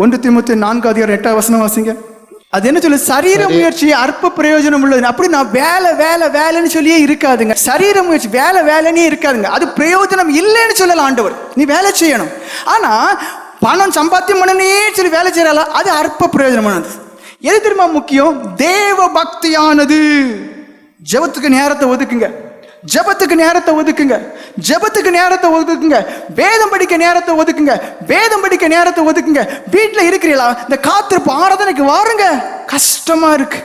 ஒன்று திமுத்தி நான்கு அதிகாரம் எட்டாம் வசனம் வாசிங்க. அது என்ன சொல்லு சரீர முயற்சி அற்ப பிரயோஜனம் உள்ளது. அப்படி நான் வேலை வேலை வேலைன்னு சொல்லியே இருக்காதுங்க. சரீர முயற்சி வேலை வேலைன்னே இருக்காதுங்க. அது பிரயோஜனம் இல்லைன்னு சொல்லல ஆண்டவர். நீ வேலை செய்யணும். ஆனா பணம் சம்பாத்தியம் பண்ணனே சொல்லி வேலை செய்யறால அது அற்ப பிரயோஜனமானது. எது தெரியுமா முக்கியம்? தேவ பக்தியானது ஜெபத்துக்கு நேரத்தை ஒதுக்குங்க. ஜெபத்துக்கு நேரத்தை ஒதுக்குங்க. ஜெபத்துக்கு நேரத்தை ஒதுக்குங்க. வேதம் படிக்க நேரத்தை ஒதுக்குங்க. வேதம் படிக்க நேரத்தை ஒதுக்குங்க. வீட்டில் இருக்கிறீங்களா? இந்த காத்திருப்பு ஆராதனைக்கு வாருங்க. கஷ்டமா இருக்கு.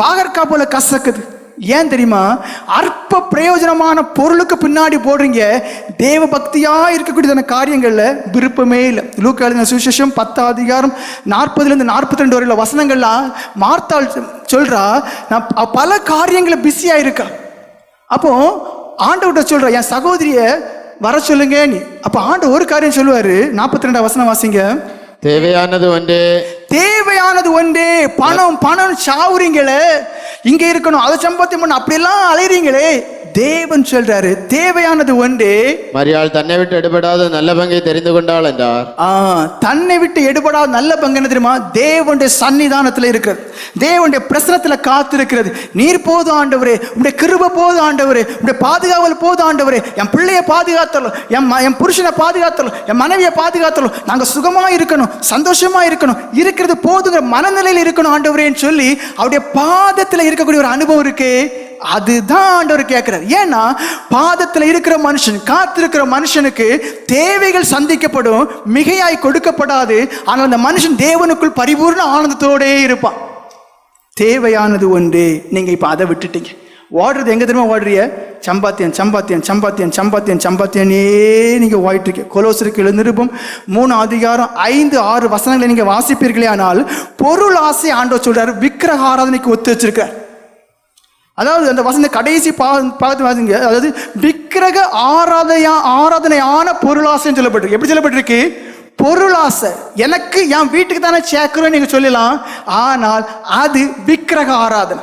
பாகற்கா போல கசக்குது. ஏன் தெரியுமா? அற்ப பிரயோஜனமான பொருளுக்கு பின்னாடி போடுறீங்க. தேவ பக்தியா இருக்கக்கூடியதான காரியங்கள்ல விருப்பமே இல்லை. லூக்கா எழுதின சுவிசேஷம் பத்து அதிகாரம் நாற்பதுலேருந்து நாற்பத்தி ரெண்டு வரையில வசனங்கள்லாம் மார்த்தாள் சொல்றா நான் பல காரியங்களை பிஸியாக இருக்கேன் அப்போ ஆண்டவர்கிட்ட சொல்ற என் சகோதரிய வர சொல்லுங்க நீ. அப்ப ஆண்டு ஒரு காரியம் சொல்லுவாரு நாற்பத்தி ரெண்டாம் வசனம் வாசிங்க. தேவையானது ஒன்று. தேவையானது ஒன்றே பணம் பணம் சாவுறீங்களே இங்க இருக்கணும் அதை சம்பாத்தியம் பண்ண அப்படியெல்லாம் அலைறீங்களே தேவன் சொல்றாரு தேவையானது ஒன்றே மரியாள் தன்னை விட்டு எடுபடாத நல்ல பங்கை தெரிந்து கொண்டாள் என்றார். ஆ, தன்னை விட்டு எடுபடாத நல்ல பங்கு என்ன தெரியுமா? தேவனுடைய சன்னிதானத்துல இருக்கிறது. தேவனுடைய பிரசனத்துல காத்திருக்கிறது. நீர் போதும் ஆண்டவரே உடைய கிருப போதும் ஆண்டவரே உடைய பாதுகாவல் போதும் ஆண்டவரே என் பிள்ளைய பாதுகாத்தலும் என் என் புருஷனை பாதுகாத்தலும் என் மனைவியை பாதுகாத்தலும் நாங்க சுகமா இருக்கணும் சந்தோஷமா இருக்கணும் இருக்கிறது போதுங்கிற மனநிலையில் இருக்கணும் ஆண்டவரேன்னு சொல்லி அவருடைய பாதத்துல இருக்கக்கூடிய ஒரு அனுபவம் இருக்கு. அதுதான் ஆண்டவர் கேட்கிறார். ஏன்னா பாதத்தில் இருக்கிற மனுஷன் காத்திருக்கிற மனுஷனுக்கு தேவைகள் சந்திக்கப்படும் மிகையாய் கொடுக்கப்படாது. ஆனால் அந்த மனுஷன் தேவனுக்குள் பரிபூர்ண ஆனந்தத்தோடே இருப்பான். தேவையானது ஒன்று. நீங்கள் இப்போ அதை விட்டுட்டீங்க. ஓடுறது எங்கே தெரியுமா ஓடுறிய சம்பாத்தியன் சம்பாத்தியன் சம்பாத்தியன் சம்பாத்தியன் சம்பாத்தியனே நீங்கள் ஓடிட்டு கொலோசருக்கு எழுந்திருப்போம். மூணு அதிகாரம் ஐந்து ஆறு வசனங்களை நீங்கள் வாசிப்பீர்களே ஆனால் பொருள் ஆசை ஆண்டோ சொல்கிறார் விக்கிரக ஆராதனைக்கு ஒத்து வச்சிருக்கார் அதாவது அந்த வசந்த கடைசி பா பார்த்து வாசிங்க. அதாவது விக்கிரக ஆராதனையா ஆராதனையான பொருளாசைன்னு சொல்லப்பட்டிருக்கு. எப்படி சொல்லப்பட்டிருக்கு? பொருளாசை. எனக்கு என் வீட்டுக்கு தானே சேர்க்கிறோம் நீங்க சொல்லலாம். ஆனால் அது விக்கிரக ஆராதனை.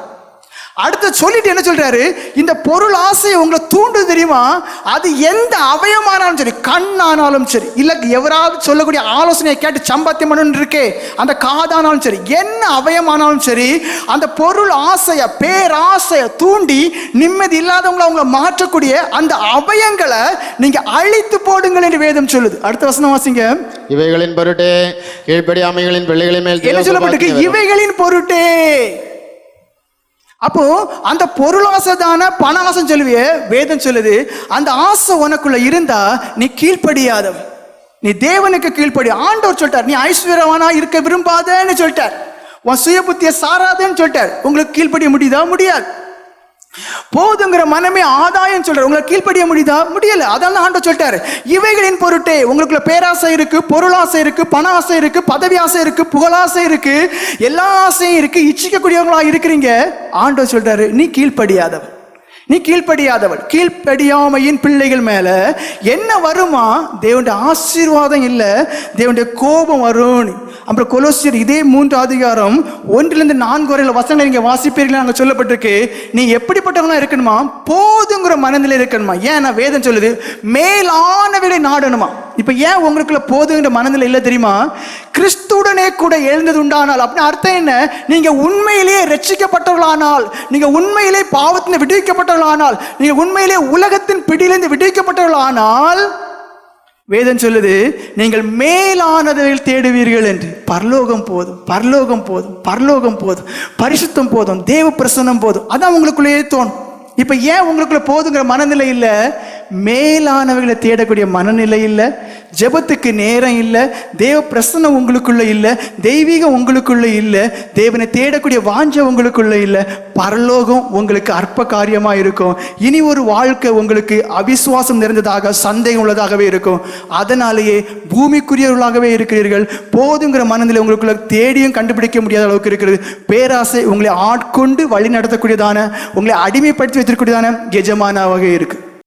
அடுத்து சொல்லிட்டு என்ன சொல்றாரு? இந்த பொருள் ஆசை உங்களை தூண்டு தெரியுமா? அது எந்த அவயமானாலும் சரி கண்ணானாலும் சரி இல்ல எவராவது சொல்லக்கூடிய ஆலோசனையை கேட்டு சம்பாத்தியம் பண்ணணும் இருக்கே அந்த காதானாலும் சரி என்ன அவயமானாலும் சரி அந்த பொருள் ஆசைய பேராசைய தூண்டி நிம்மதி இல்லாதவங்களை அவங்கள மாற்றக்கூடிய அந்த அவயங்களை நீங்க அழித்து போடுங்கள் என்று வேதம் சொல்லுது. அடுத்த வசனம் வாசிங்க. இவைகளின் பொருட்டே கீழ்ப்படியாமைகளின் பிள்ளைகளின் மேல் என்ன சொல்லப்பட்டிருக்கு. இவைகளின் பொருட்டே. அப்போ அந்த பொருளாசை தானே பண ஆசை சொல்லுவியே வேதம் சொல்லுது அந்த ஆசை உனக்குள்ள இருந்தா நீ கீழ்ப்படியாதவன் நீ தேவனுக்கு கீழ்ப்படி ஆண்டவர் சொல்லிட்டார் நீ ஐஸ்வர்யவானா இருக்க விரும்பாதேன்னு சொல்லிட்டார். உன் சுய புத்தியை சாராதேன்னு சொல்லிட்டார். உங்களுக்கு கீழ்ப்படிய முடியுதா? முடியாது. போதுங்கிற மனமே ஆதாயம் சொல்றாரு. உங்களை கீழ்ப்படிய முடியுதா? முடியல. அதான் ஆண்ட சொல்லிட்டாரு. இவைகளின் பொருட்டே உங்களுக்குள்ள பேராசை இருக்கு பொருளாசை இருக்கு பண ஆசை இருக்கு பதவி ஆசை இருக்கு புகழாசை இருக்கு. எல்லா ஆசையும் இருக்கு. இச்சிக்கக்கூடியவங்களா இருக்கிறீங்க. ஆண்டவர் சொல்றாரு நீ கீழ்ப்படியாதவன். நீ கீழ்ப்படியாதவள். கீழ்ப்படியாமையின் பிள்ளைகள் மேல என்ன வருமா? தேவனுடைய ஆசீர்வாதம் இல்லை. தேவனுடைய கோபம் வரும் அப்புறம் கொலோசியர் இதே மூன்று அதிகாரம் ஒன்றிலிருந்து நான்கு வரையில் வசனங்களை நீங்கள் வாசிப்பீர்கள் அங்கே சொல்லப்பட்டிருக்கு. நீ எப்படிப்பட்டவங்களாம் இருக்கணுமா? போதுங்கிற மனநிலை இருக்கணுமா? ஏன் நான் வேதம் சொல்லுது? மேலானவர்களை நாடணுமா? இப்போ ஏன் உங்களுக்குள்ள போதுங்கிற மனநிலை இல்லை தெரியுமா? கிறிஸ்துடனே கூட எழுந்தது உண்டானால் அப்படின்னு அர்த்தம் என்ன? நீங்கள் உண்மையிலேயே ரட்சிக்கப்பட்டவர்களானால் நீங்கள் உண்மையிலே பாவத்தின் விடுவிக்கப்பட்டவர்களானால் நீங்கள் உண்மையிலே உலகத்தின் பிடியிலிருந்து விடுவிக்கப்பட்டவர்களானால் வேதம் சொல்லுது நீங்கள் மேலானதைகள் தேடுவீர்கள் என்று. பரலோகம் போதும் பரலோகம் போதும் பரலோகம் போதும் பரிசுத்தம் போதும் தேவ பிரசன்னம் போதும். அதான் உங்களுக்குள்ளேயே தோணும். இப்போ ஏன் உங்களுக்குள்ள போதுங்கிற மனநிலை இல்லை? மேலானவர்களை தேடக்கூடிய மனநிலை இல்லை? ஜெபத்துக்கு நேரம் இல்லை தேவ பிரசன்னம் உங்களுக்குள்ளே இல்லை தெய்வீகம் உங்களுக்குள்ளே இல்லை தேவனை தேடக்கூடிய வாஞ்ச உங்களுக்குள்ளே இல்லை பரலோகம் உங்களுக்கு அற்ப காரியமாக இருக்கும். இனி ஒரு வாழ்க்கை உங்களுக்கு அவிசுவாசம் நிறைந்ததாக சந்தேகம் உள்ளதாகவே இருக்கும். அதனாலேயே பூமிக்குரியவர்களாகவே இருக்கிறீர்கள். போதுங்கிற மனநிலை உங்களுக்குள்ள தேடியும் கண்டுபிடிக்க முடியாத அளவுக்கு இருக்கிறது. பேராசை உங்களை ஆட்கொண்டு வழி நடத்தக்கூடியதான உங்களை அடிமைப்படுத்தி வைத்திருக்கக்கூடியதான எஜமானாவாக இருக்கு.